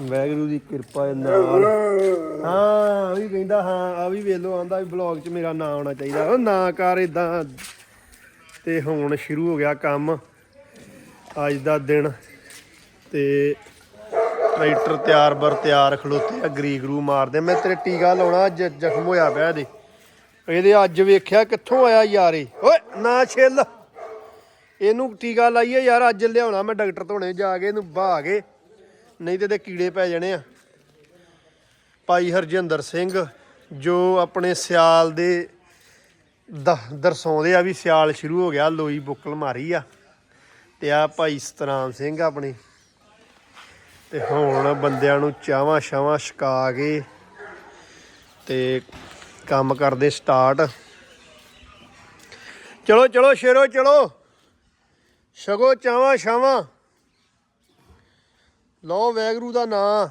ਵੈਗਰੂ ਦੀ ਕਿਰਪਾ ਦੇ ਨਾਲ। ਹਾਂ ਵੀ ਕਹਿੰਦਾ, ਹਾਂ, ਆ ਵੀ ਵੇਖ ਲਓ ਆਂਦਾ ਵੀ ਬਲੌਗ 'ਚ ਮੇਰਾ ਨਾਂ ਆਉਣਾ ਚਾਹੀਦਾ। ਉਹ ਨਾ ਕਰ ਇਦਾਂ ਤੇ ਹੁਣ ਸ਼ੁਰੂ ਹੋ ਗਿਆ ਕੰਮ। ਅੱਜ ਦਾ ਦਿਨ। ਤੇ ਟਰੈਕਟਰ ਤਿਆਰ ਬਰ ਤਿਆਰ ਖਲੋਤੇ ਆ ਗਰੀ ਗਰੂ ਮਾਰਦੇ ਮੈਂ ਤੇਰੇ ਟੀਕਾ ਲਾਉਣਾ ਜ਼ਖਮ ਹੋਇਆ ਪਿਆ ਇਹਦੇ। ਇਹਦੇ ਅੱਜ ਵੇਖਿਆ ਕਿੱਥੋਂ ਆਇਆ ਯਾਰੇ। ਓਏ, ਨਾ ਛਿੱਲ। ਇਹਨੂੰ ਟੀਕਾ ਲਾਈਏ ਯਾਰ, ਅੱਜ ਲਿਆਉਣਾ ਮੈਂ ਡਾਕਟਰ ਧੋਣੇ ਜਾ ਕੇ, ਇਹਨੂੰ ਬਹਾ ਕੇ। ਨਹੀਂ ਤੇ ਇਹਦੇ ਕੀੜੇ ਪੈ ਜਾਣੇ ਆ। ਭਾਈ ਹਰਜਿੰਦਰ ਸਿੰਘ ਜੋ ਆਪਣੇ ਸਿਆਲ ਦੇ ਦਰਸਾਉਂਦੇ ਆ ਵੀ ਸਿਆਲ ਸ਼ੁਰੂ ਹੋ ਗਿਆ, ਲੋਈ ਬੁੱਕਲ ਮਾਰੀ ਆ ਤੇ ਆ ਭਾਈ ਸਤਨਾਮ ਸਿੰਘ ਆਪਣੇ। ਤੇ ਹੁਣ ਬੰਦਿਆਂ ਨੂੰ ਚਾਵਾਂ ਛਾਵਾਂ ਛਕਾ ਕੇ ਤੇ ਕੰਮ ਕਰਦੇ ਸਟਾਰਟ। ਚਲੋ ਚਲੋ, ਸ਼ੇਰੋ, ਚਲੋ। ਛਕੋ ਚਾਵਾਂ ਛਾਵਾਂ। ਲਓ ਵੈਗਰੂ ਦਾ ਨਾਂ।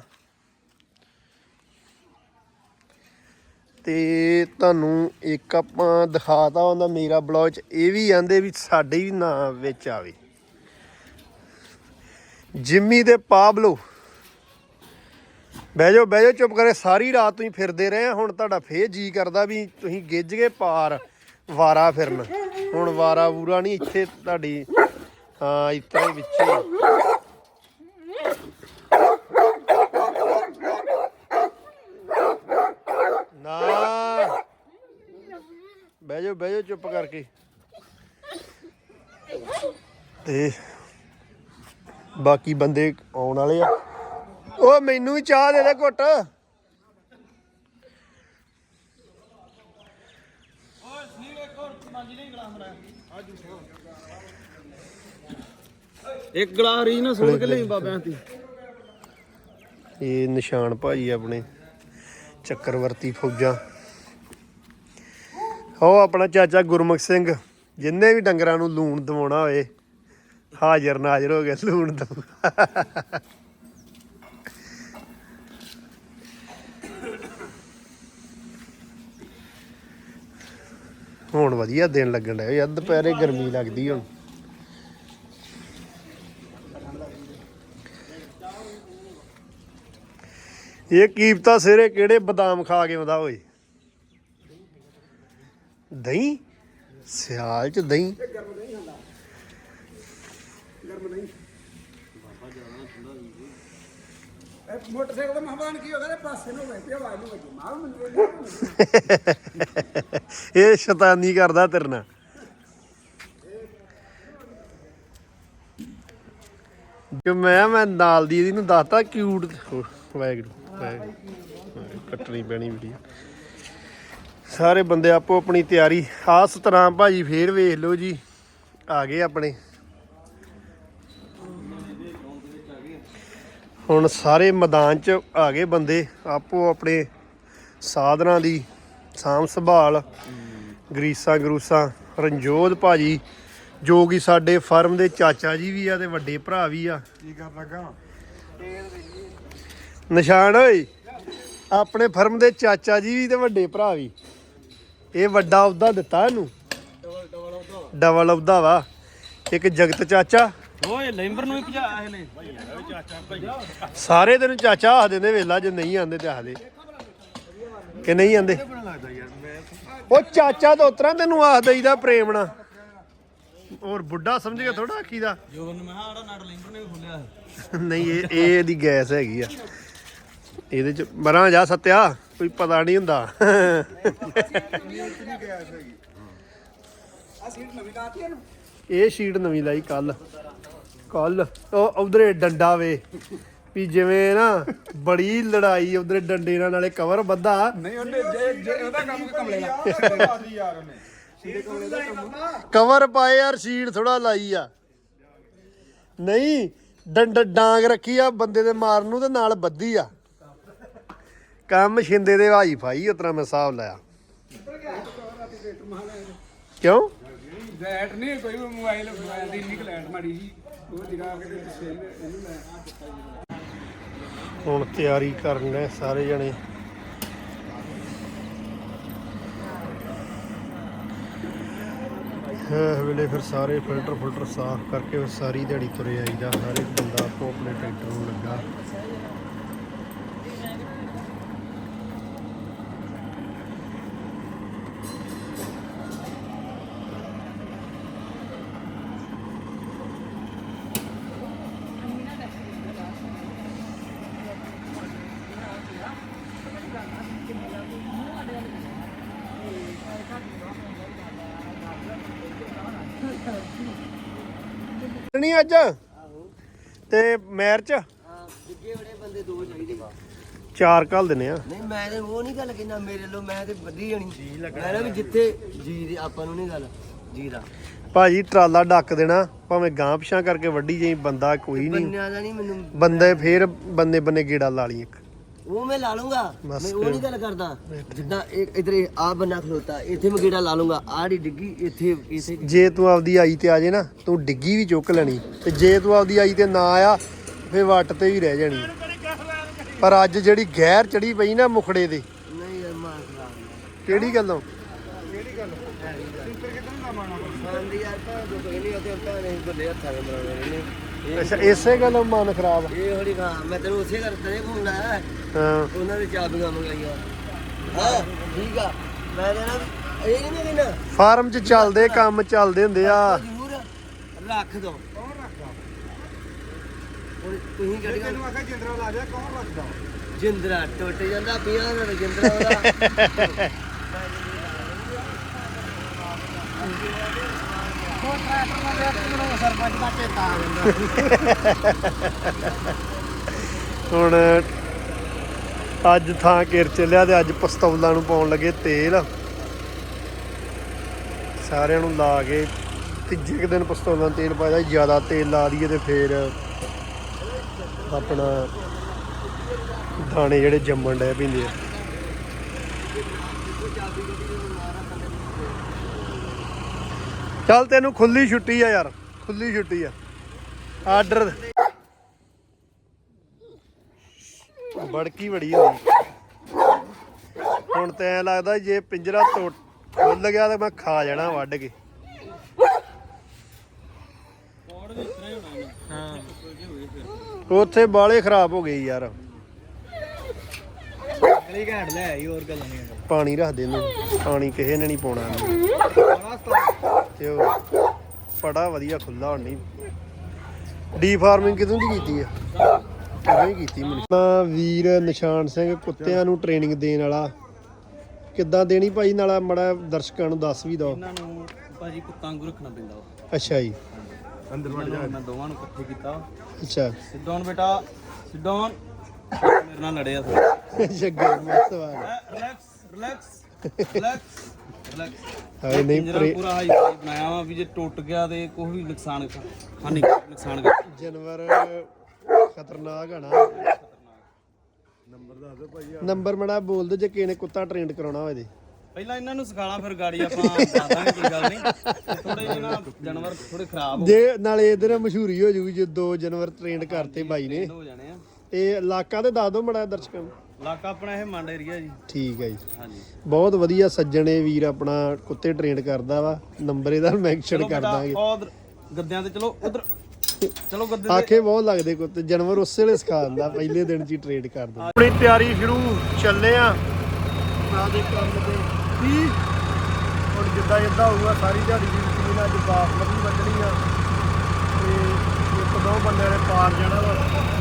ਤੇ ਤੁਹਾਨੂੰ ਇੱਕ ਆਪਾਂ ਦਿਖਾਤਾ ਹੁੰਦਾ ਮੇਰਾ ਬਲੌਗ ਚ, ਇਹ ਵੀ ਆਂਦੇ ਵੀ ਸਾਡੇ ਵੀ ਨਾਂ ਵਿੱਚ ਆਵੇ। ਜਿੰਮੀ ਤੇ ਪਾਬਲੋ। ਬਹਿ ਜਾਓ ਬਹਿ ਜਾਓ, ਚੁੱਪ ਕਰੇ, ਸਾਰੀ ਰਾਤ ਤੁਸੀਂ ਫਿਰਦੇ ਰਹੇ ਹੁਣ ਤੁਹਾਡਾ ਫੇਰ ਜੀ ਕਰਦਾ ਵੀ ਤੁਸੀਂ ਗਿੱਜ ਗਏ ਪਾਰ ਵਾਰਾ ਫਿਰਨ। ਹੁਣ ਵਾਰਾ ਵੂਰਾ ਨਹੀਂ, ਇੱਥੇ ਤੁਹਾਡੀ, ਹਾਂ ਇੱਥੇ ਹੀ ਵਿੱਚ ਹੀ। ਨਾ ਬਹਿ ਜਾਓ ਬਹਿ ਜਾਓ ਚੁੱਪ ਕਰਕੇ। ਤੇ ਬਾਕੀ ਬੰਦੇ ਆਉਣ ਵਾਲੇ ਆ। ਉਹ ਮੈਨੂੰ ਵੀ ਚਾਹ ਦੇ ਦੇ ਘੁੱਟ। ਇੱਕ ਗਲਾਸ ਰੀ ਨਾ ਸੋੜ ਕੇ ਲਈ ਬਾਬਿਆਂ ਦੀ। ਇਹ ਨਿਸ਼ਾਨ ਭਾਈ ਆਪਣੇ ਚੱਕਰਵਰਤੀ ਫੌਜਾਂ। ਉਹ ਆਪਣਾ ਚਾਚਾ ਗੁਰਮੁਖ ਸਿੰਘ, ਜਿੰਨੇ ਵੀ ਡੰਗਰਾਂ ਨੂੰ ਲੂਣ ਦਵਾਉਣਾ ਹੋਏ, ਹਾਜ਼ਰ ਨਾਜ਼ਰ ਹੋ ਗਿਆ ਲੂਣ ਦਵਾ। ਹੁਣ ਵਧੀਆ ਦਿਨ ਲੱਗਣ ਡਿਆ ਯਾਰ, ਦੁਪਹਿਰੇ ਗਰਮੀ ਲੱਗਦੀ ਹੁਣ। ਇਹ ਕੀਪਤਾ ਸਿਰੇ ਕਿਹੜੇ ਬਦਾਮ ਖਾ ਕੇ ਆਉਂਦਾ ਓਏ? ਦਹੀਂ ਸਿਆਲ ਚ ਦਹੀਂ। ਮੋਟਰਸਾਈਕਲ ਦਾ ਮਹਾਬਾਨ ਕੀ ਹੋ ਗਿਆ? ਤੇ ਪਾਸੇ ਨੂੰ ਬੈਠੇ ਆਵਾਜ਼ ਨੂੰ ਵੱਜੀ। ਮਾਰ ਮੈਨੂੰ ਇਹ ਸ਼ੈਤਾਨੀ ਕਰਦਾ ਤੇਰੇ ਨਾਲ। ਕਿ ਮੈਂ ਮੈਂ ਨਾਲ ਦੀ ਇਹਦੀ ਨੂੰ ਦੱਸਤਾ ਕਿਊਟ ਵਾਹਿਗੁਰੂ, ਕੱਟਣੀ ਪੈਣੀ ਵੀਡੀਓ। ਸਾਰੇ ਬੰਦੇ ਆਪੋ ਆਪਣੀ ਤਿਆਰੀ। ਆਹ ਸਤਰਾਮ ਭਾਜੀ ਫੇਰ ਵੇਖ ਲਓ ਜੀ। ਆ ਗਏ ਆਪਣੇ। ਹੁਣ ਸਾਰੇ ਮੈਦਾਨ 'ਚ ਆ ਗਏ ਬੰਦੇ। ਆਪੋ ਆਪਣੇ ਸਾਧਨਾਂ ਦੀ ਸਾਂਭ ਸੰਭਾਲ। ਗਰੀਸਾਂ ਗਰੂਸਾਂ ਰਣਜੋਧ ਭਾਜੀ ਜੋ ਕਿ ਸਾਡੇ ਫਰਮ ਦੇ ਚਾਚਾ ਜੀ ਵੀ ਆ ਤੇ ਵੱਡੇ ਭਰਾ ਵੀ ਆ। ਕੀ ਕਰ ਲੱਗਾ ਨਿਸ਼ਾਨ ਓਏ ਆਪਣੇ ਫਰਮ ਦੇ ਚਾਚਾ ਜੀ ਵੀ ਤੇ ਵੱਡੇ ਭਰਾ ਵੀ। ਇਹ ਵੱਡਾ ਅਹੁਦਾ ਦਿੱਤਾ ਇਹਨੂੰ। ਡਬਲ ਅਹੁਦਾ ਵਾ। ਇੱਕ ਜਗਤ ਚਾਚਾ। ਓਏ ਲੈਂਬਰ ਨੂੰ ਹੀ ਭਜਾ ਇਹਨੇ ਸਾਰੇ ਤੈਨੂੰ ਚਾਚਾ ਆਖ ਦਿੰਦੇ ਵੇਲਾ ਜੇ ਨਹੀਂ ਆਂਦੇ ਤੇ ਆਖਦੇ। ਕਿ ਨਹੀਂ ਆਂਦੇ ਉਹ ਚਾਚਾ ਤਾਂ ਉਤਰਾ ਤੈਨੂੰ ਆਖ ਦਈਦਾ ਪ੍ਰੇਮ ਨਾਲ। ਔਰ ਬੁੱਢਾ ਸਮਝ ਕੇ ਥੋੜਾ ਆਖੀਦਾ। ਨੂੰ ਮੈਂ ਆੜਾ ਨਾੜ ਲੈਂਬਰ ਨੇ ਵੀ ਖੋਲਿਆ ਨਹੀਂ ਇਹ ਇਹ ਇਹਦੀ ਗੈਸ ਹੈਗੀ ਆ। ਇਹਦੇ ਚ ਮਰਾਂ ਜਾ ਸੱਤਿਆ ਕੋਈ ਪਤਾ ਨਹੀਂ ਹੁੰਦਾ। ਇਹ ਸ਼ੀਟ ਨਵੀਂ ਲਾਈ ਕੱਲ ਕੱਲ ਉਹ ਉਧਰੇ ਡੰਡਾ ਵੇ। ਵੀ ਜਿਵੇਂ ਨਾ ਬੜੀ ਲੜਾਈ ਉਧਰੇ ਡੰਡੇ ਨਾਲ ਨਾਲੇ ਕਵਰ ਬੱਧਾ ਨਹੀਂ ਉਹਨੇ ਜੇ ਜੇ ਉਹਦਾ ਕੰਮ ਕਮਲੇ ਲਾ ਸਿੱਧੇ ਯਾਰ ਉਹਨੇ ਸਿੱਧੇ ਕਮਲੇ ਦਾ। ਕੰਮ ਕਵਰ ਪਾਏ ਯਾਰ ਸ਼ੀਟ ਥੋੜਾ ਲਾਈ ਆ। ਨਹੀਂ ਡੰਡ ਡਾਂਗ ਰੱਖੀ ਆ ਬੰਦੇ ਦੇ ਮਾਰਨ ਨੂੰ ਤੇ ਨਾਲ ਬੱਧੀ ਆ। ਕੰਮ ਛਿੰਦੇ ਦੇ ਭਾਈ ਫਾਈ ਉਤਰਾ ਮੈਂ ਹਿਸਾਬ ਲਾਇਆ। ਕਿਉਂ? ਲੈਟ ਨਹੀਂ ਕੋਈ ਮੋਬਾਈਲ ਮੋਬਾਈਲ ਦੀ ਇੰਨੀ ਕੁ ਲੈਟ ਮਾੜੀ ਸੀ ਉਹ ਜਗਾ ਕੇ ਤੇ ਪਿੱਛੇ ਇਹਨੇ- ਲੈ ਹੁਣ ਤਿਆਰੀ ਕਰਨ ਦੇ ਸਾਰੇ ਜਣੇ। ਵੇਲੇ ਫਿਰ ਸਾਰੇ ਫਿਲਟਰ ਫਿਲਟਰ ਸਾਫ਼ ਕਰਕੇ ਸਾਰੀ ਦਿਹਾੜੀ ਤੁਰੇ ਆਈਦਾ। ਹਰ ਇੱਕ ਬੰਦਾ ਆਪੋ ਆਪਣੇ ਟਰੈਕਟਰ ਨੂੰ ਲੱਗਾ। ਨਹੀਂ ਅੱਜ? ਤੇ ਮੈਰਚ ਜਿੱਗੇ ਬੜੇ ਬੰਦੇ ਦੋ ਚਾਹੀਦੇ ਵਾ। ਚਾਰ ਕੱਲ ਦਿੰਨੇ ਆ। ਨਹੀਂ ਮੈਂ ਤੇ ਉਹ ਨਹੀਂ ਗੱਲ ਕਹਿੰਦਾ ਮੇਰੇ ਲੋ ਮੈਂ ਤੇ ਵਧੀ ਜਾਣੀ। ਮੈਂ ਨਾ ਵੀ ਜਿੱਥੇ ਜੀ ਦੀ ਆਪਾਂ ਨੂੰ ਨਹੀਂ ਗੱਲ ਜੀ ਦਾ। ਭਾਜੀ ਟਰਾਲਾ ਡੱਕ ਦੇਣਾ ਭਾਵੇਂ ਗਾਂ ਪਿਛਾਂ ਕਰਕੇ ਵੱਡੀ ਜਈ ਬੰਦਾ ਕੋਈ ਨਹੀਂ। ਬੰਦੇ ਫੇਰ ਬੰਨੇ ਬੰਨੇ ਗੇੜਾ ਲਾ ਲਈ ਇੱਕ। ਉਹ ਮੈਂ ਲਾ ਲੂੰਗਾ। ਮੈਂ ਉਹ ਨਹੀਂ ਗੱਲ ਕਰਦਾ। ਜਿੱਦਾਂ ਇਹ ਇਧਰ ਆ ਬੰਨਾ ਖਲੋਤਾ ਇੱਥੇ ਮੈਂ ਗੇੜਾ ਲਾ ਲੂੰਗਾ। ਆੜੀ ਡਿੱਗੀ ਇੱਥੇ ਇੱਥੇ ਜੇ ਤੂੰ ਆਪਦੀ ਆਈ ਤੇ ਆ ਜੇ ਨਾ ਤੂੰ ਡਿੱਗੀ ਵੀ ਚੁੱਕ ਲੈਣੀ। ਤੇ ਜੇ ਤੂੰ ਆਪਦੀ ਆਈ ਤੇ ਨਾ ਆਇਆ ਫੇਰ ਵੱਟ ਤੇ ਵੀ ਰਹਿ ਜਾਣੀ। ਪਰ ਅੱਜ ਜਿਹੜੀ ਗਹਿਰ ਚੜੀ ਪਈ ਨਾ ਮੁਖੜੇ ਦੇ ਨਹੀਂ ਯਾਰ ਮਾਰ ਖਰਾਬ ਕਿਹੜੀ ਗੱਲੋਂ? ਸੰਦੀ ਯਾਰ ਤਾਂ ਜੋ ਕੋਈ ਨਹੀਂ ਉਹਦੇ ਉੱਤੇ ਨਹੀਂ ਬੱਲੇ ਹੱਥਾਂ ਦੇ ਬਣਾਉਣੇ ਨੇ। ਅੱਛਾ ਇਸੇ ਗੱਲੋਂ ਮਨ ਖਰਾਬ ਆ। ਇਹ ਹੋੜੀ ਖਾ ਮੈਂ ਤੈਨੂੰ ਉਸੇ ਕਰ ਤੇਰੇ ਫੋਨ ਲਾਇਆ ਹਾਂ। ਉਹਨਾਂ ਦੇ ਚਾਬੀਆਂ ਮੰਗਾਈਆਂ ਹਾਂ ਠੀਕ ਆ। ਮੈਂ ਕਹਿੰਦਾ ਵੀ ਇਹ ਨਹੀਂ ਮੈਂ ਕਹਿੰਦਾ। ਫਾਰਮ 'ਚ ਚੱਲਦੇ ਕੰਮ ਚੱਲਦੇ ਹੁੰਦੇ ਆ। ਜ਼ਰੂਰ ਰੱਖ ਦੋ। ਕੌਣ ਰੱਖਦਾ ਹੁਣ ਤੁਸੀਂ ਕਿਹੜੀ ਗੱਲ ਆਖਿਆ ਜਿੰਦਰਾ ਲਾ ਦਿਆ ਕੌਣ ਰੱਖਦਾ? ਜਿੰਦਰਾ ਟੁੱਟ ਜਾਂਦਾ ਪਿਆ ਨਾ ਜਿੰਦਰਾ ਉਹਦਾ ਸਰਪੰਚ ਦਾ ਚੇਤਾ ਆ ਜਾਂਦਾ ਹੁਣ ਅੱਜ ਥਾਂ ਕਿਰ ਚੱਲਿਆ ਤੇ ਅੱਜ ਪਸਤੌਲਾਂ ਨੂੰ ਪਾਉਣ ਲੱਗੇ ਤੇਲ। ਸਾਰਿਆਂ ਨੂੰ ਲਾ ਕੇ ਤੀਜੇ ਕੁ ਦਿਨ ਪਸਤੌਲਾਂ ਨੂੰ ਤੇਲ ਪਾਇਆ ਜ਼ਿਆਦਾ ਤੇਲ ਲਾ ਦਈਏ ਤੇ ਫੇਰ ਆਪਣਾ ਦਾਣੇ ਜਿਹੜੇ ਜੰਮਣ ਡੈ ਪੈਂਦੇ ਆ। ਚੱਲ ਤੈਨੂੰ ਖੁੱਲੀ ਛੁੱਟੀ ਆ ਯਾਰ ਖੁੱਲੀ ਛੁੱਟੀ ਆ। ਆਰਡਰ ਬੜਕੀ ਬੜੀ ਹੋਈ ਹੁਣ ਤੇ ਐਂ ਲੱਗਦਾ ਜੇ ਪਿੰਜਰਾ ਟੁੱਟ ਖੁੱਲ ਗਿਆ ਤੇ ਮੈਂ ਖਾ ਜਾਣਾ ਵੱਢ ਕੇ। ਉੱਥੇ ਬਾਲੇ ਖਰਾਬ ਹੋ ਗਏ ਯਾਰ। ਅਗਲੀ ਘੈਂਟ ਲੈ ਆਈ ਹੋਰ ਗੱਲ ਨਹੀਂ ਪਾਣੀ ਰੱਖ ਦੇ ਇਹਨੂੰ ਪਾਣੀ ਕਿਸੇ ਨੇ ਨਹੀਂ ਪਾਉਣਾ ਇਹਨੂੰ। ਤੇ ਉਹ ਪੜਾ ਵਧੀਆ ਖੁੱਲਾ ਹੁਣ ਨਹੀਂ। ਡੀ ਫਾਰਮਿੰਗ ਕਿਦੋਂ ਦੀ ਕੀਤੀ ਆ? ਕਿਦੋਂ ਕੀਤੀ ਮੈਨੂੰ? ਤਾਂ ਵੀਰ ਨਿਸ਼ਾਨ ਸਿੰਘ ਕੁੱਤਿਆਂ ਨੂੰ ਟ੍ਰੇਨਿੰਗ ਦੇਣ ਵਾਲਾ। ਕਿੱਦਾਂ ਦੇਣੀ ਭਾਈ? ਨਾਲ ਮੜਾ ਦਰਸ਼ਕਾਂ ਨੂੰ ਦੱਸ ਵੀ ਦੋ ਇਹਨਾਂ ਨੂੰ ਭਾਜੀ ਕੁੱਤਾਂ ਵਾਂਗੂ ਰੱਖਣਾ ਪੈਂਦਾ ਵਾ ਅੱਛਾ ਜੀ। ਅੰਦਰ ਵੜ ਜਾ ਮੈਂ ਦੋਵਾਂ ਨੂੰ ਇਕੱਠੇ ਕੀਤਾ। ਅੱਛਾ। ਸਿੱਡੌਨ ਬੇਟਾ ਮੇਰੇ ਨਾਲ ਲੜਿਆ ਥੋੜਾ ਜੱਗੇ ਮਸਤ ਵਾਲ ਰਿਲੈਕਸ ਰਿਲੈਕਸ ਰਿਲੈਕਸ ਰਿਲੈਕਸ ਹਾਏ ਨਹੀਂ ਪ੍ਰੇ- ਪੂਰਾ ਹਾਈ ਫਾਈ ਬਣਾਇਆ ਵਾ ਵੀ ਜੇ ਟੁੱਟ ਗਿਆ ਤੇ ਕੋਈ ਵੀ ਨੁਕਸਾਨ ਹਾਨੀ ਨੁਕਸਾਨ ਕਰ। ਜਾਨਵਰ ਖਤਰਨਾਕ ਆ ਨਾ। ਨੰਬਰ ਦੱਸ ਦਿਓ ਭਾਈ ਨੰਬਰ ਮੜਾ ਬੋਲ ਦਿਓ ਜੇ ਕਿਸੇ ਨੇ ਕੁੱਤਾ ਟ੍ਰੇਨਡ ਕਰਾਉਣਾ ਹੋਵੇ ਤੇ। ਪਹਿਲਾਂ ਇਹਨਾਂ ਨੂੰ ਸਿਖਾਲਾਂ ਫਿਰ ਗਾੜੀ ਆਪਾਂ ਦਾਦਾਂਗੇ ਕੋਈ ਗੱਲ ਨਹੀਂ। ਥੋੜੇ ਜਿਹੇ ਜਾਨਵਰ ਥੋੜੇ ਖਰਾਬ ਜੇ ਨਾਲੇ ਇਹਦੇ ਨਾਲ ਮਸ਼ਹੂਰੀ ਹੋ ਜੂਗੀ ਜੇ ਦੋ ਜਾਨਵਰ ਟ੍ਰੇਨਡ ਕਰਤੇ ਬਾਈ ਨੇ। ਹੋ ਜਾਣੇ ਆ। ਇਹ ਇਲਾਕਾ ਤੇ ਦੱਸ ਦਿਓ ਮੜਾ ਦਰਸ਼ਕਾਂ ਨੂੰ। ਇਲਾਕਾ ਆਪਣਾ ਇਹ ਮੰਡ ਏਰੀਆ ਜੀ। ਠੀਕ ਹੈ ਜੀ। ਹਾਂਜੀ। ਬਹੁਤ ਵਧੀਆ ਸੱਜਣੇ ਵੀਰ ਆਪਣਾ ਕੁੱਤੇ ਟ੍ਰੇਨਡ ਕਰਦਾ ਵਾ ਨੰਬਰ ਇਹਦਾ ਮੈਂਸ਼ਨ ਕਰ ਦਾਂਗੇ ਉਧਰ ਗੱਦਿਆਂ ਤੇ ਚਲੋ ਉਧਰ। ਚਲੋ ਗੱਦੇ ਤੇ। ਆਖੇ ਬਹੁਤ ਲੱਗਦੇ ਕੁੱਤੇ ਜਾਨਵਰ ਉਸੇ ਵੇਲੇ ਸਿਖਾ ਦਿੰਦਾ ਪਹਿਲੇ ਦਿਨ ਚ ਹੀ ਟ੍ਰੇਡ ਕਰ ਦਿੰਦਾ। ਆਪਣੀ ਤਿਆਰੀ ਸ਼ੁਰੂ ਚੱਲੇ ਆ। ਦੇ ਕੰਮ ਤੇ। ਕੀ? ਹੁਣ ਜਿੱਦਾਂ ਜਿੱਦਾਂ ਹੋਊਗਾ ਸਾਰੀ ਦਿਹਾੜੀ ਦੀ ਰੁਟੀਨ ਅੱਜ ਬਾਸਮਤੀ ਵੱਢਣੀ ਆ। ਤੇ ਇੱਕ ਦੋ ਬੰਦਿਆਂ ਨੇ ਪਾਰ ਜਾਣਾ ਵਾ।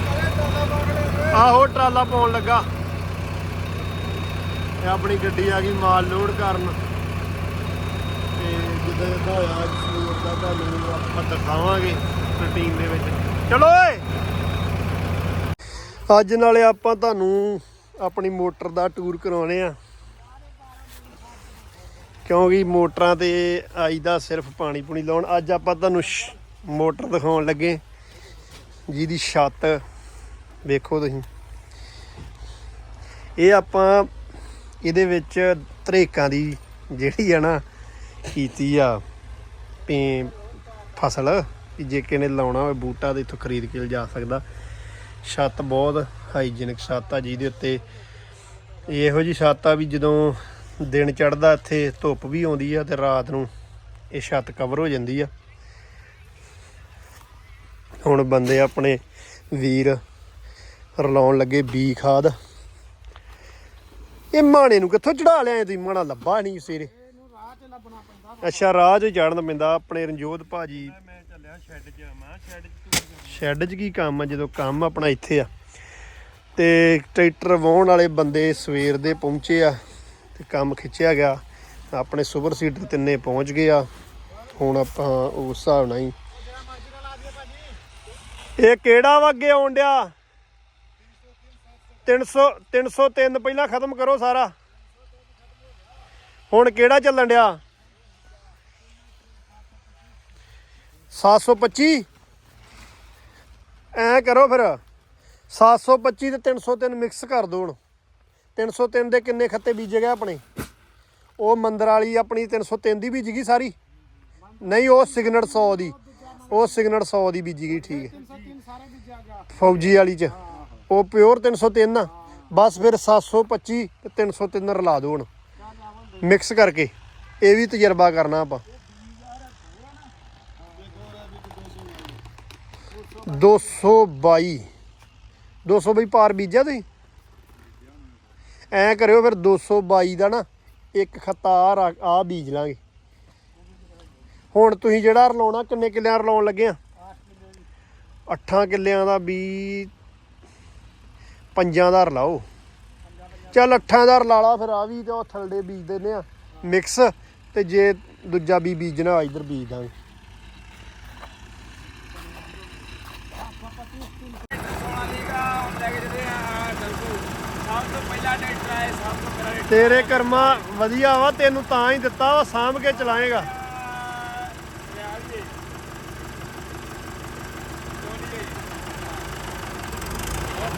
ਆਹੋ ਟਰਾਲਾ ਪਾਉਣ ਲੱਗਾ। ਇਹ ਆਪਣੀ ਗੱਡੀ ਆ ਗਈ ਮਾਲ ਲੋਡ ਕਰਨ। ਤੇ ਜਿੱਦਾਂ ਜਿੱਦਾਂ ਹੋਇਆ, ਅੱਜ ਦਾ ਤੁਹਾਨੂੰ ਆਪਾਂ ਦਿਖਾਵਾਂਗੇ ਰੁਟੀਨ ਦੇ ਵਿੱਚ। ਚਲੋ ਓਏ! ਅੱਜ ਨਾਲੇ ਆਪਾਂ ਤੁਹਾਨੂੰ ਆਪਣੀ ਮੋਟਰ ਦਾ ਟੂਰ ਕਰਾਉਣੇ ਆ। ਕਿਉਂਕਿ ਮੋਟਰਾਂ ਤੇ ਆਈਦਾ ਸਿਰਫ ਪਾਣੀ ਪੁਣੀ ਲਾਉਣ। ਅੱਜ ਆਪਾਂ ਤੁਹਾਨੂੰ ਮੋਟਰ ਦਿਖਾਉਣ ਲੱਗੇ। ਜਿਹਦੀ ਛੱਤ ਵੇਖੋ ਤੁਸੀਂ। ਇਹ ਆਪਾਂ ਇਹਦੇ ਵਿੱਚ ਤਰੇਕਾਂ ਦੀ ਜਿਹੜੀ ਆ ਨਾ ਕੀਤੀ ਆ ਪੇ ਫਸਲ ਕਿ ਜੇ ਕਿਸੇ ਨੇ ਲਾਉਣਾ ਹੋਵੇ ਬੂਟਾ ਤੇ ਇੱਥੋਂ ਖਰੀਦ ਕੇ ਲਿਜਾ ਸਕਦਾ। ਛੱਤ ਬਹੁਤ ਹਾਈਜੀਨਿਕ ਛੱਤ ਆ ਜਿਹਦੇ ਉੱਤੇ ਇਹੋ ਜੀ ਛੱਤ ਆ ਵੀ ਜਦੋਂ ਦਿਨ ਚੜਦਾ ਇੱਥੇ ਧੁੱਪ ਵੀ ਆਉਂਦੀ ਆ ਤੇ ਰਾਤ ਨੂੰ ਇਹ ਛੱਤ ਕਵਰ ਹੋ ਜਾਂਦੀ ਆ। ਹੁਣ ਬੰਦੇ ਆਪਣੇ ਵੀਰ ਰਲਾਉਣ ਲੱਗੇ ਬੀ ਖਾਦ। ਇਹ ਮਾਣੇ ਨੂੰ ਕਿੱਥੋਂ ਚੜਾ ਲਿਆ ਤੁਸੀਂ? ਮਾਣਾ ਲੱਭਾ ਨਹੀਂ ਸਵੇਰੇ ਅੱਛਾ, ਰਾਹ 'ਚ ਚੜਨ ਪੈਂਦਾ ਆਪਣੇ ਰਣਜੋਤ ਭਾਜੀ। ਮੈਂ ਚੱਲਿਆ ਸ਼ੈੱਡ 'ਚ ਮੈਂ ਸ਼ੈੱਡ 'ਚ ਸ਼ੈੱਡ 'ਚ ਕੀ ਕੰਮ ਆ? ਜਦੋਂ ਕੰਮ ਆਪਣਾ ਇੱਥੇ ਆ। ਤੇ ਟਰੈਕਟਰ ਵਾਹਣ ਵਾਲੇ ਬੰਦੇ ਸਵੇਰ ਦੇ ਪਹੁੰਚੇ ਆ ਤੇ ਕੰਮ ਖਿੱਚਿਆ ਗਿਆ। ਆਪਣੇ ਸੁਪਰ ਸੀਟਰ ਤਿੰਨੇ ਪਹੁੰਚ ਗਏ ਆ। ਹੁਣ ਆਪਾਂ ਉਸ ਹਿਸਾਬ ਨਾਲ ਹੀ। ਇਹ ਕਿਹੜਾ ਵਾ ਅੱਗੇ ਆਉਣ ਡਿਆ? 300 303 ਪਹਿਲਾਂ ਖਤਮ ਕਰੋ ਸਾਰਾ। ਹੁਣ ਕਿਹੜਾ ਚੱਲਣ ਡਿਆ? 725 ਐ ਕਰੋ ਫਿਰ। 725 ਤੇ 303 ਮਿਕਸ ਕਰ ਦੋ ਹੁਣ। 303 ਦੇ ਕਿੰਨੇ ਖੱਤੇ ਬੀਜੇ ਗਏ ਆਪਣੇ? ਉਹ ਮੰਦਰ ਵਾਲੀ ਆਪਣੀ 303 ਦੀ ਬੀਜ ਗਈ ਸਾਰੀ? ਨਹੀਂ ਉਹ ਸਿਗਨਲ 100 ਦੀ। ਉਹ ਸਿਗਨਲ 100 ਦੀ ਬੀਜੀ ਗਈ ਠੀਕ ਹੈ। ਫੌਜੀ ਵਾਲੀ ਚ। ਉਹ ਪਿਓਰ 303 ਆ। ਬਸ ਫਿਰ 725 ਤੇ 303 ਰਲਾ ਦੋ ਹੁਣ। ਮਿਕਸ ਕਰਕੇ। ਇਹ ਵੀ ਤਜਰਬਾ ਕਰਨਾ ਆਪਾਂ। 222 222 ਪਾਰ ਬੀਜਿਆ ਤੁਸੀਂ? ਐ ਕਰਿਓ ਫਿਰ 222 ਦਾ ਨਾ, ਇੱਕ ਖੱਤਾ ਆ ਆ ਬੀਜ ਲਾਂਗੇ। ਹੁਣ ਤੁਸੀਂ ਜਿਹੜਾ ਰਲਾਉਣਾ, ਕਿੰਨੇ ਕਿੱਲਿਆਂ ਰਲਾਉਣ ਲੱਗੇ ਆ? 8 ਕਿੱਲਿਆਂ ਦਾ ਬੀ ਪੰਜਾਂ ਦਾ ਰਲਾਓ। ਚੱਲ ਅੱਠਾਂ ਦਾ ਰਲਾ ਲਾ ਫਿਰ, ਆ ਵੀ ਤੇ ਉਹ ਥਲੜੇ ਬੀਜ ਦਿੰਦੇ ਆ। ਮਿਕਸ ਤੇ ਜੇ ਦੂਜਾ ਵੀ ਬੀਜਣਾ ਇਧਰ ਬੀਜ ਦਾਂਗੇ। ਸੋਨਾਲੀਕਾ ਤੇਰੇ ਕਰਮਾ ਵਧੀਆ ਵਾ, ਤੈਨੂੰ ਤਾਂ ਹੀ ਦਿੱਤਾ ਵਾ, ਸਾਂਭ ਕੇ ਚਲਾਏਗਾ।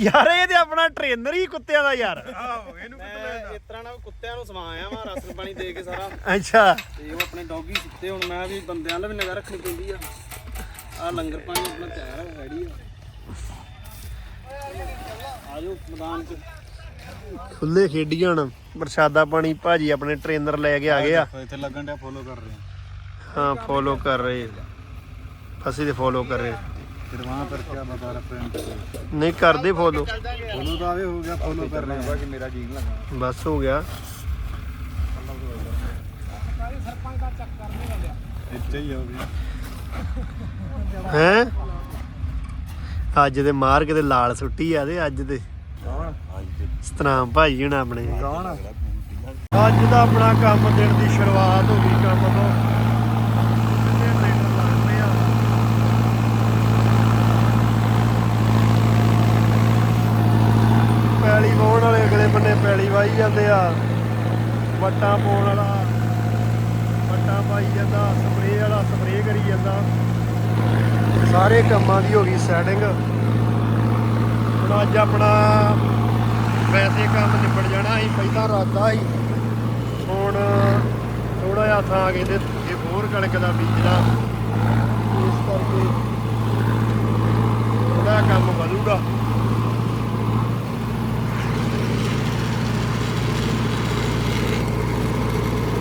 ਯਾਰ ਇਹ ਤੇ ਆਪਣਾ ਟ੍ਰੇਨਰ ਹੀ ਕੁੱਤਿਆਂ ਦਾ ਯਾਰ। ਮੈਂ ਇਸ ਤਰ੍ਹਾਂ ਨਾਲ ਕੁੱਤਿਆਂ ਨੂੰ ਸਮਾਇਆ ਵਾ ਰਸਨ ਪਾਣੀ ਦੇ ਕੇ ਸਾਰਾ। ਅੱਛਾ। ਤੇ ਉਹ ਆਪਣੇ ਡੌਗੀ ਸੁੱਤੇ ਹੁਣ ਮੈਂ ਵੀ ਬੰਦਿਆਂ ਦਾ ਵੀ ਨਿਗਾਹ ਰੱਖਣੀ ਪੈਂਦੀ ਆ। ਆ ਲੰਗਰ ਪਾਣੀ ਆਪਣਾ ਤਿਆਰ ਹੈ ਰੈਡੀ ਆ। ਆਜੋ ਮੈਦਾਨ ਚ। ਖੁੱਲੇ ਖੇਡੀ ਹੁਣ ਪ੍ਰਸ਼ਾਦਾ ਪਾਣੀ ਭਾਜੀ ਆਪਣੇ ਟ੍ਰੇਨਰ ਲੈ ਕੇ ਆ ਗਏ ਆ। ਇੱਥੇ ਲੱਗਣ ਡਿਆ ਫੋਲੋ ਕਰ ਰਹੇ ਹਾਂ ਫੋਲੋ ਕਰ ਰਹੇ ਅਸੀਂ ਤੇ ਫੋਲੋ ਕਰ ਰਹੇ ਫਿਰ ਵਹਾਂ ਪਰ ਕੀ ਬਤਾ ਰਹਾ ਫਰੈਂਡ ਨਹੀਂ ਕਰਦੇ ਫੋਲੋ ਫੋਲੋ ਤਾਂ ਆਵੇ ਹੋ ਗਿਆ ਫੋਲੋ ਕਰ ਰਹੇ ਹਾਂ ਕਿ ਮੇਰਾ ਜੀਨ ਲਗਾ। ਬਸ ਹੋ ਗਿਆ। ਇੱਥੇ ਹੀ ਹੋ ਗਿਆ ਹੈ? ਅੱਜ ਦੇ ਮਾਰ ਕੇ ਤੇ ਲਾਲ ਸੁੱਟੀ ਆ ਤੇ ਅੱਜ ਦੇ ਕੌਣ? ਸਤਨਾਮ ਭਾਈ ਹੁਣ ਆਪਣੇ। ਕੌਣ? ਅੱਜ ਦਾ ਆਪਣਾ ਕੰਮ ਦਿਨ ਦੀ ਸ਼ੁਰੂਆਤ ਹੋ ਗਈ ਕੰਮ ਤੋਂ ਕਿੰਨੇ ਟਰੈਕਟਰ ਲੱਗਦੇ ਆ ਪੈਲੀ ਵਾਹੁਣ ਵਾਲੇ ਅਗਲੇ ਬੰਨੇ ਪੈਲੀ ਵਾਹੀ ਜਾਂਦੇ ਆ। ਵੱਟਾਂ ਪਾਉਣ ਵਾਲਾ, ਵੱਟਾਂ ਪਾਈ ਜਾਂਦਾ ਸਪਰੇਅ ਵਾਲਾ ਸਪਰੇਅ ਕਰੀ ਜਾਂਦਾ। ਸਾਰੇ ਕੰਮਾਂ ਦੀ ਹੋ ਗਈ ਸੈਟਿੰਗ ਹੁਣ ਅੱਜ ਆਪਣਾ ਵੈਸੇ ਕੰਮ ਨਿਬੜ ਜਾਣਾ ਸੀ, ਪਹਿਲਾਂ ਰਾਤਾ ਸੀ। ਹੁਣ ਥੋੜਾ ਜਿਹਾ ਥਾਂ ਕਹਿੰਦੇ ਇਹ ਹੋਰ ਕਣਕ ਦਾ ਬੀਜਣਾ। ਇਸ ਕਰਕੇ ਉਹਦਾ ਕੰਮ ਵਧੂਗਾ।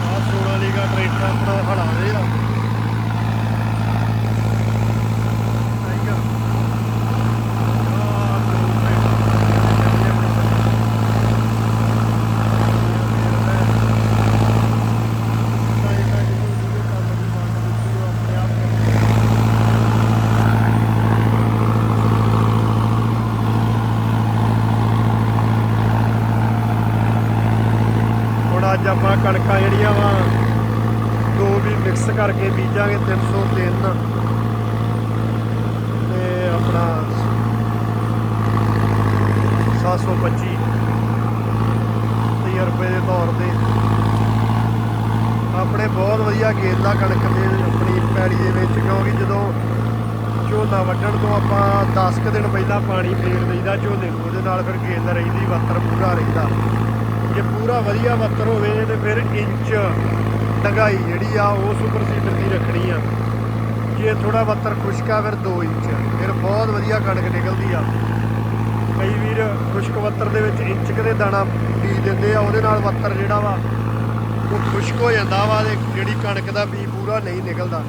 ਆਹ ਸੋਨਾਲੀਕਾ ਟਰੈਕਟਰ ਆਪਣਾ ਹਲਾ ਦੇ ਆ ਠੀਕ ਆ ਆਹ ਦੋ ਹੁਣ ਅੱਜ ਆਪਾਂ ਕਣਕਾਂ ਜਿਹੜੀਆਂ ਵਾ ਦੋ ਵੀ ਮਿਕਸ ਕਰਕੇ ਬੀਜਾਂਗੇ 303 ਤੇ ਆਪਣਾ 725 ਤਜਰਬੇ ਦੇ ਤੌਰ ਤੇ ਆਪਣੇ ਬਹੁਤ ਵਧੀਆ ਗੇਂਦਾ ਕਣਕ ਦੇ ਆਪਣੀ ਪੈੜੀ ਦੇ ਵਿੱਚ, ਕਿਉਂਕਿ ਜਦੋਂ ਝੋਨਾ ਵੱਢਣ ਤੋਂ ਆਪਾਂ 10 ਕੁ ਦਿਨ ਪਹਿਲਾਂ ਪਾਣੀ ਫੇਰ ਦਈਦਾ ਝੋਨੇ ਨੂੰ, ਉਹਦੇ ਨਾਲ ਫਿਰ ਗੇਂਦ ਰਹਿੰਦੀ, ਵੱਤਰ ਪੂਰਾ ਰਹਿੰਦਾ। ਜੇ ਪੂਰਾ ਵਧੀਆ ਵੱਤਰ ਹੋਵੇ ਤੇ ਫਿਰ ਇੰਚ ਡੰਗਾਈ ਜਿਹੜੀ ਆ, ਉਹ ਸੁਪਰ ਸੀਡਰ ਦੀ ਰੱਖਣੀ ਆ। ਜੇ ਥੋੜਾ ਵੱਤਰ ਖੁਸ਼ਕ ਆ, ਫਿਰ 2 ਇੰਚ। ਫਿਰ ਬਹੁਤ ਵਧੀਆ ਕਣਕ ਨਿਕਲਦੀ ਆ। ਕਈ ਵੀਰ ਖੁਸ਼ਕ ਵੱਤਰ ਦੇ ਵਿੱਚ ਇੰਚ ਕਦੇ ਦਾਣਾ ਬੀਜ ਦਿੰਦੇ ਆ, ਉਹਦੇ ਨਾਲ ਵੱਤਰ ਜਿਹੜਾ ਵਾ ਉਹ ਖੁਸ਼ਕ ਹੋ ਜਾਂਦਾ ਵਾ ਤੇ ਜਿਹੜੀ ਕਣਕ ਦਾ ਬੀ ਪੂਰਾ ਨਹੀਂ ਨਿਕਲਦਾ।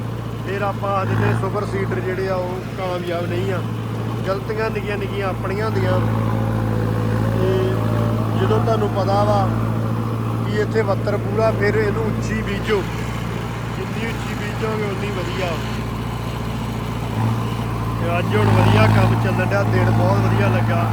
ਫਿਰ ਆਪਾਂ ਆਖ ਦਿੰਦੇ ਸੁਪਰ ਸੀਡਰ ਜਿਹੜੇ ਆ, ਉਹ ਕਾਮਯਾਬ ਨਹੀਂ ਆ। ਗਲਤੀਆਂ ਨਿੱਕੀਆਂ ਨਿੱਕੀਆਂ ਆਪਣੀਆਂ ਹੁੰਦੀਆਂ। ਤੇ ਜਦੋਂ ਤੁਹਾਨੂੰ ਪਤਾ ਵਾ ਕਿ ਇੱਥੇ ਵੱਤਰ ਪੂਰਾ, ਫਿਰ ਇਹਨੂੰ ਉੱਚੀ ਬੀਜੋ। ਜਿੰਨੀ ਉੱਚੀ ਬੀਜੋਗੇ, ਉਨੀ ਵਧੀਆ। ਤੇ ਅੱਜ ਹੁਣ ਵਧੀਆ ਕੰਮ ਚੱਲਣ ਡਿਆ, ਦਿਨ ਬਹੁਤ ਵਧੀਆ ਲੱਗਾ।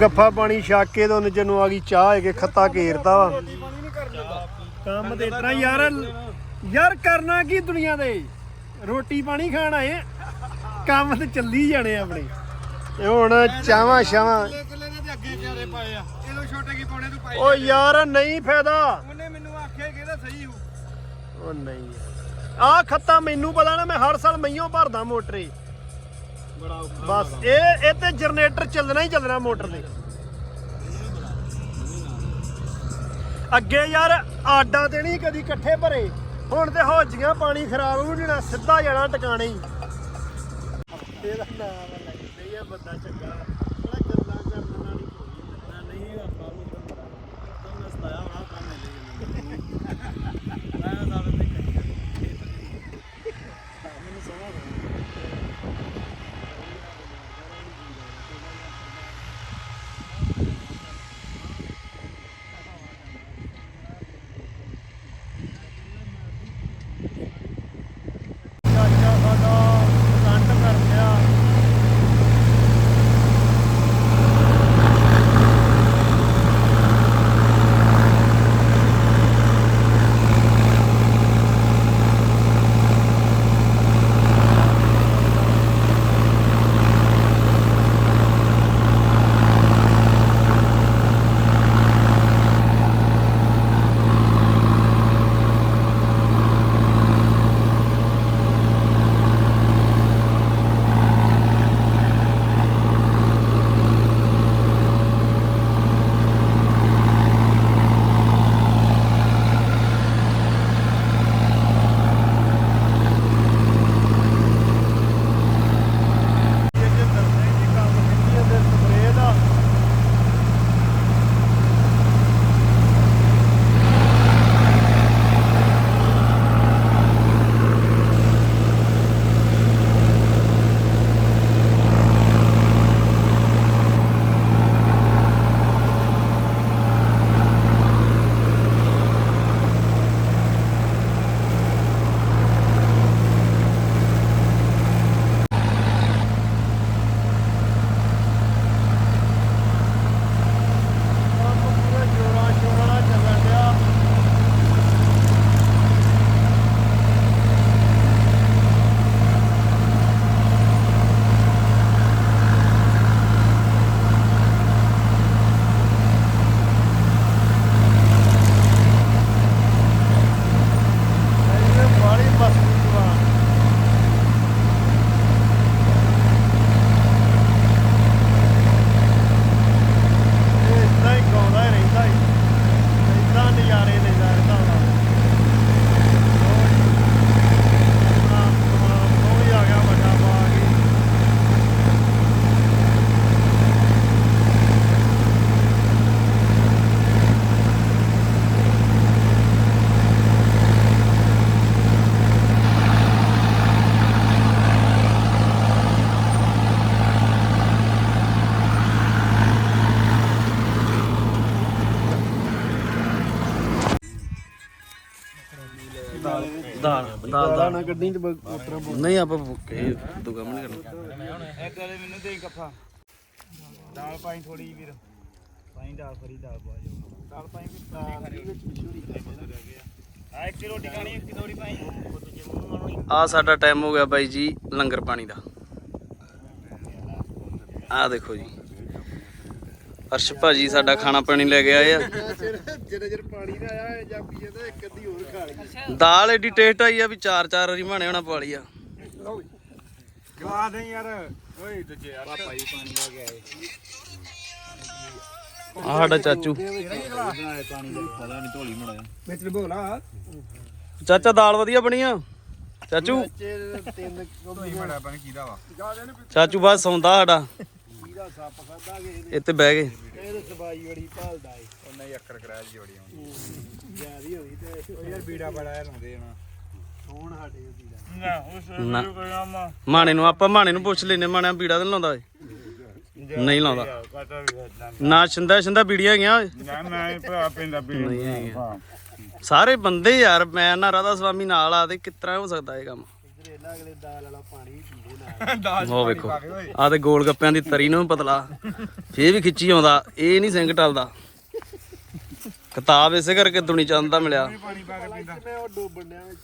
ਗੱਫਾ ਪਾਣੀ ਛੱਕ ਕੇ ਤੇ ਉਹਨੇ ਨੂੰ ਆ ਗਈ ਚਾਹ ਹੈ ਕਿ ਖੱਤਾ ਘੇਰਦਾ ਵਾ। ਕੰਮ ਤੇ ਇਤਨਾ ਯਾਰ ਯਾਰ ਕਰਨਾ ਕੀ ਦੁਨੀਆ ਦੇ? ਰੋਟੀ ਪਾਣੀ ਖਾਣ ਆਏ ਆ। ਕੰਮ ਤੇ ਚੱਲੀ ਜਾਣੇ ਆਪਣੇ। ਤੇ ਹੁਣ ਚਾਵਾਂ ਸ਼ਾਵਾਂ ਕਿੱਲੇ ਨੇ ਤੇ ਅੱਗੇ ਕਿਆਰੇ ਪਾਏ ਆ ਇਹਨੂੰ ਛੋਟੇ ਕੀ ਪਾਉਣੇ ਤੂੰ ਪਾਈ ਓ ਯਾਰ ਨਹੀਂ ਫਾਇਦਾ। ਉਹਨੇ ਮੈਨੂੰ ਆਖਿਆ ਕਿ ਇਹਦਾ ਸਹੀ ਹੋ ਓ ਨਹੀਂ। ਆ ਖੱਤਾ ਮੈਨੂੰ ਪਤਾ ਨਾ ਮੈਂ ਹਰ ਸਾਲ ਮਈਓ ਭਰਦਾ ਮੋਟਰੇ। ਬਸ, ਇਹ ਇਹ ਤੇ ਜਨਰੇਟਰ ਚੱਲਣਾ ਹੀ ਚੱਲਣਾ ਮੋਟਰ ਦੇ ਅੱਗੇ ਯਾਰ, ਆਡਾ ਤੇ ਨਹੀਂ ਕਦੀ ਇਕੱਠੇ ਭਰੇ। ਹੁਣ ਤੇ ਹੋਜੀਆਂ ਪਾਣੀ ਖਰਾਬ ਹੋ ਜਾਣਾ, ਸਿੱਧਾ ਜਾਣਾ ਟਿਕਾਣੇ ਹੀ। ਇਹਦਾ ਨਾਮ ਨਹੀਂ ਆ, ਬੰਦਾ ਚੰਗਾ। ਗਾਣਾ ਕੱਢੀ ਤੇ ਉਤਰਾ ਨਹੀਂ ਆਪਾਂ ਭੁੱਖੇ ਤੂੰ ਕੰਮ ਨਹੀਂ ਕਰਨਾ। ਇੱਕ ਵਾਲੇ ਮੈਨੂੰ ਦੇ ਕੱਫਾ ਦਾਲ ਪਾਈ ਥੋੜੀ ਵੀਰ। ਪਾਈ ਦਾਲ ਫਰੀ ਦਾਲ ਪਾ ਜੋ ਦਾਲ ਪਾਈ ਵੀ ਦਾਲ ਦੇ ਵਿੱਚ ਮਸ਼ਹੂਰੀ ਆ ਇੱਕ ਰੋਟੀ ਖਾਣੀ ਇੱਕ ਥੋੜੀ ਪਾਈ। ਆ ਸਾਡਾ ਟਾਈਮ ਹੋ ਗਿਆ ਬਾਈ ਜੀ ਲੰਗਰ ਪਾਣੀ ਦਾ। ਆ ਦੇਖੋ ਜੀ। ਅਰਸ਼ ਭਾਜੀ ਸਾਡਾ ਖਾਣਾ ਪਾਣੀ ਲੈ ਕੇ ਆਏ ਆ। ਜਿਹੜੇ ਜਰ ਪਾਣੀ ਨਾ ਆਇਆ ਜਾਂ ਪੀਏ ਤਾਂ ਇੱਕ ਅੱਧੀ ਹੋਰ ਖਾ ਲਈ ਦਾਲ ਐਡੀ ਟੇਸਟ ਆਈ ਆ ਵੀ ਚਾਰ ਚਾਰ ਵਾਰੀ ਮਾਣੇ ਹੋਣਾ ਪਾਲੀ ਆ। ਗਵਾ ਦੇ ਯਾਰ ਓਏ ਦੂਜੇ ਯਾਰ ਪਾਪਾ ਜੀ ਪਾਣੀ ਲੈ ਕੇ ਆਏ ਆ? ਸਾਡਾ ਚਾਚੂ ਵਿੱਚ ਚਾਚਾ ਦਾਲ ਵਧੀਆ ਬਣੀ ਆ ਚਾਚੂ ਚਾਚੂ ਬਾਅਦ ਸੌਂਦਾ ਸਾਡਾ। ਸੱਪ ਖਾਦਾ ਇੱਥੇ ਬਹਿ ਗਏ। ਇਹ ਸਬਾਈ ਬੜੀ ਭਾਲਦਾ ਏ। ਉਹਨਾਂ ਹੀ ਅੱਕਰ ਕਰਾਇਆ ਜੋੜੀ ਆਉਂਦੀ ਜਿਆਦੀ ਹੋਈ ਤੇ ਉਹ ਯਾਰ ਬੀੜਾ ਬੜਾ ਇਹ ਲਾਉਂਦੇ ਨਾ। ਹੁਣ ਸਾਡੇ ਉਹ ਕੀੜਾ ਨਾ ਉਸ ਨਾ। ਨੂੰ ਕੋਈ ਆਮਾ ਮਾਣੇ ਨੂੰ ਆਪਾਂ ਮਾਣੇ ਨੂੰ ਪੁੱਛ ਲੈਨੇ ਮਾਣਾ ਬੀੜਾ ਤਾਂ ਨੀ ਲਾਉਂਦਾ ਏ ਨਹੀਂ ਲਾਉਂਦਾ। ਕਾਟਾ ਵੀ ਕਰਦਾ ਨਾ ਛਿੰਦਾ ਛਿੰਦਾ ਬੀੜੀਆਂ ਗਿਆ ਓਏ। ਨਾ ਮੈਂ ਭਰਾ ਪੈਂਦਾ ਬੀੜਾ ਨਹੀਂ ਹੈਗੀਆਂ। ਸਾਰੇ ਬੰਦੇ ਯਾਰ ਮੈਂ ਨਾ ਰਾਧਾ ਸਵਾਮੀ ਨਾਲ ਆ ਤੇ ਕਿਸ ਤਰ੍ਹਾਂ ਹੋ ਸਕਦਾ ਇਹ ਕੰਮ? ਇਧਰ ਇਹਨਾਂ ਅਗਲੇ ਦਾਲ ਵਾਲਾ ਪਾਣੀ ਵੀ ਪੀਂਦੇ ਨਾਲ। ਉਹ ਵੇਖੋ। ਆ ਤੇ ਗੋਲ ਗੱਪਿਆਂ ਦੀ ਤਰੀ ਨੂੰ ਵੀ ਪਤਲਾ। ਫੇਰ ਵੀ ਖਿੱਚੀ ਆਉਂਦਾ। ਇਹ ਨਹੀਂ ਸਿੰਘ ਟਲਦਾ। ਕਿਤਾਬ ਇਸੇ ਕਰਕੇ ਦੁਨੀ ਚੰਦ ਦਾ ਮਿਲਿਆ। ਪਾਣੀ ਪਾ ਕੇ ਪੀਂਦਾ। ਮੈਂ ਉਹ ਡੋਬਣ ਡਿਆ ਵਿੱਚ?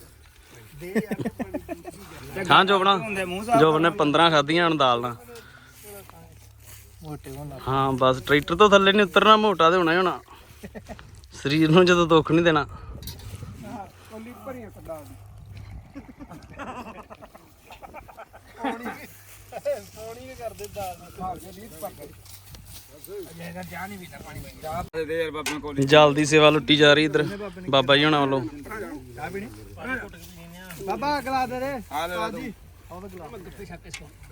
ਦੇ ਯਾਰ ਪਾਣੀ ਹਾਂ ਜੋਬਣਾ ਜੋਬਨ ਨੇ 15 ਖਾਧੀਆਂ ਹਣ ਦਾਲ ਨਾਲ। ਮੋਟੇ ਹੋਣਾ ਹਾਂ ਬਸ ਟਰੈਕਟਰ ਤੋਂ ਥੱਲੇ ਨਹੀਂ ਉਤਰਨਾ ਮੋਟਾ ਤੇ ਹੋਣਾ ਹੀ ਹੋਣਾ। ਸਰੀਰ ਨੂੰ ਜਦੋਂ ਦੁੱਖ ਨਹੀਂ ਦੇਣਾ ਕੋਲੀ ਭਰੀਆਂ ਸਦਾ ਸੋਣੀ ਕਰਦੇ ਦਾਲ ਨਾਲ। ਦੇ ਬਾਬੇ ਜਲਦੀ ਸੇਵਾ ਲੁੱਟੀ ਜਾ ਰਹੀ ਇਧਰ। ਬਾਬਾ ਜੀ ਹੁਣਾਂ ਵੱਲੋਂ। ਬਾਬਾ ਅਗਲਾ ਦੇ ਰੇ ਆ ਲੈ ਤੂੰ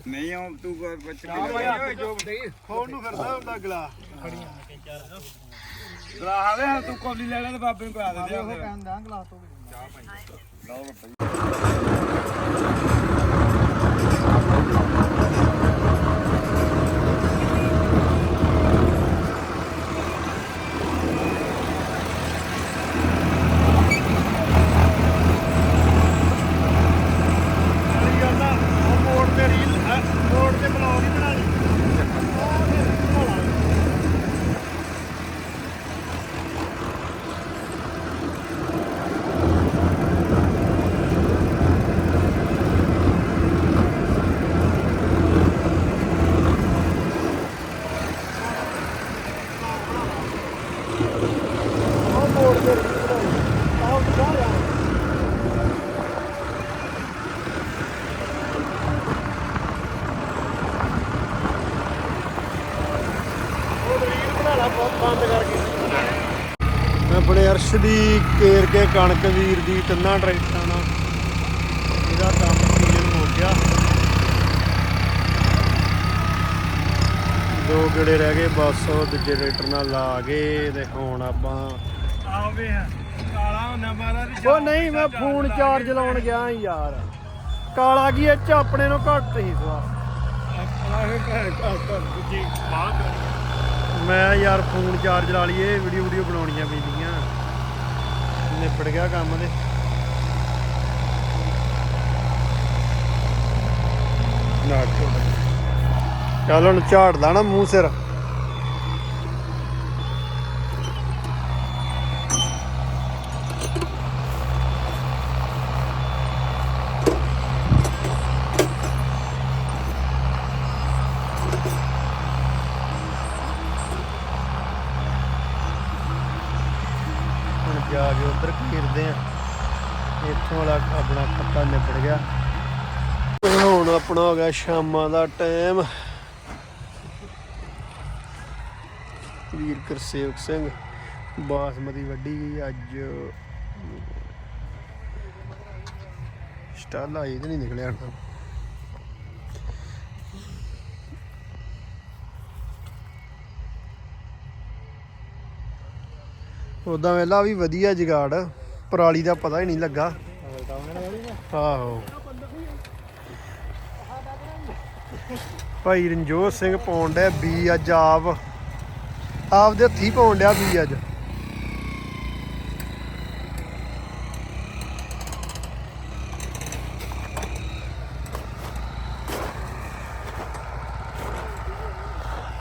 ਨਹੀਂ ਆ ਤੂੰ ਬੱਚ ਫੋਨ ਨੂੰ ਫਿਰਦਾ ਹੁੰਦਾ ਅਗਲਾ ਗਲਾਹ ਲੈ ਤੂੰ ਕੋਲੀ ਲੈ ਲੈ ਤੇ ਬਾਬੇ ਨੂੰ ਪਿਆ ਦੇ ਦੇ ਕਹਿੰਦਾ ਗਲਾਸ ਤੋਂ ਮੋੜ ਤੇ ਰੀਲ ਮੋੜ ਤੇ ਬਲੌਗ ਹੀ ਬਣਾ ਲਈ ਉਹ ਮੋੜ ਤੇ ਰੀਲ ਬਣਾਈ ਆਹ ਬਣਾ ਲਿਆ ਬੰਦ ਕਰਕੇ ਮੈਂ ਬੜੇ ਅਰਸ਼ ਦੀ ਕੇਰ ਕੇ ਕਣਕ ਵੀਰ ਦੀ ਤਿੰਨਾਂ ਟਰੈਕਟਰਾਂ ਨਾਲ ਇਹਦਾ ਕੰਮ ਕਲੀਅਰ ਹੋ ਗਿਆ। ਦੋ ਗੇੜੇ ਰਹਿ ਗਏ ਬਸ ਉਹ ਦੂਜੇ ਟਰੈਕਟਰ ਨਾਲ ਲਾ ਗਏ ਤੇ ਹੁਣ ਆਪਾਂ ਆਵੇ ਕਾਲਾ ਹੁੰਦਾ ਮਾਰਾ ਉਹ ਨਹੀਂ ਮੈਂ ਫੋਨ ਚਾਰਜ ਲਾਉਣ ਗਿਆ ਯਾਰ। ਕਾਲਾ ਕੀ ਇਹ ਚ ਆਪਣੇ ਨੂੰ ਘੱਟ ਹੀ ਸਵਾ ਮੈਂ ਯਾਰ ਫੋਨ ਚਾਰਜ ਲਾ ਲਈਏ ਵੀਡੀਓ ਵੀਡੀਓ ਬਣਾਉਣੀਆਂ ਪੈਂਦੀਆਂ ਨਿਪੜ ਗਿਆ ਕੰਮ ਤੇ ਨਾ ਚੱਲ ਝਾੜਦਾ ਨਾ ਮੂੰਹ ਸਿਰ। ਖੱਤਾ ਗਿਆ। ਹੁਣ ਆਪਣਾ ਹੋ ਗਿਆ ਸ਼ਾਮਾਂ ਦਾ ਟਾਈਮ। ਵੀਰ ਕਰਸੇਵਕ ਸਿੰਘ, ਬਾਸਮਤੀ ਵੱਡੀ ਗਈ ਅੱਜ। ਸਟਾਲ ਇਹ ਤੇ ਨਹੀਂ ਨਿਕਲਿਆ ਹੁਣ। ਉਦਾਂ ਵੇਲਾ ਵੀ ਵਧੀਆ ਜਗਾੜ, ਪਰਾਲੀ ਦਾ ਪਤਾ ਹੀ ਨਹੀਂ ਲੱਗਾ। ਆਹੋ। ਭਾਈ ਰਣਜੋਤ ਸਿੰਘ ਪਾਉਣ ਡਿਆ ਬੀ ਅੱਜ ਆਪ। ਦੇ ਹੱਥੀ ਪਾਉਣ ਡਿਆ ਬੀ ਅੱਜ।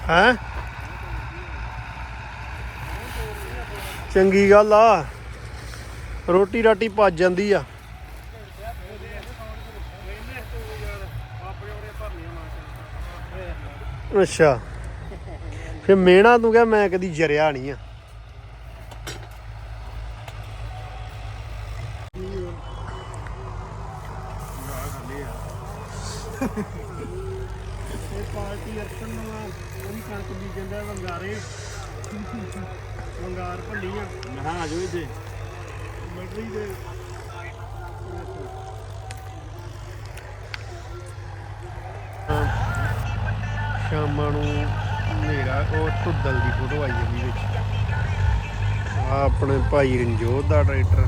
ਹੈ? ਚੰਗੀ ਗੱਲ ਆ। ਰੋਟੀ ਰਾਟੀ ਭੱਜ ਜਾਂਦੀ ਆ। ਅੱਛਾ। ਫੇ ਮੇਣਾ ਤੂੰ ਕਿਹਾ ਮੈਂ ਕਦੀ ਜਰਿਆ ਨਹੀਂ ਆ। ਇਹ ਪਾਰਟੀ ਅਰਸਨ ਨੂੰ ਉਹ ਵੀ ਕਣਕ ਬੀਜਣ ਦਾ ਵੰਗਾਰੇ। ਵੰਗਾਰ ਭੱਲੀਆਂ ਹਾਂ ਆ ਜਾਓ ਇੱਥੇ। ਮਟਰੀ ਦੇ ਸ਼ਾਮਾਂ ਨੂੰ ਹਨੇਰਾ, ਉਹ ਧੁੱਦਲ ਦੀ ਫੋਟੋ ਆਈ ਜਾਂਦੀ ਵਿੱਚ। ਆ ਆਪਣੇ ਭਾਈ ਰਣਜੋਤ ਦਾ ਟਰੈਕਟਰ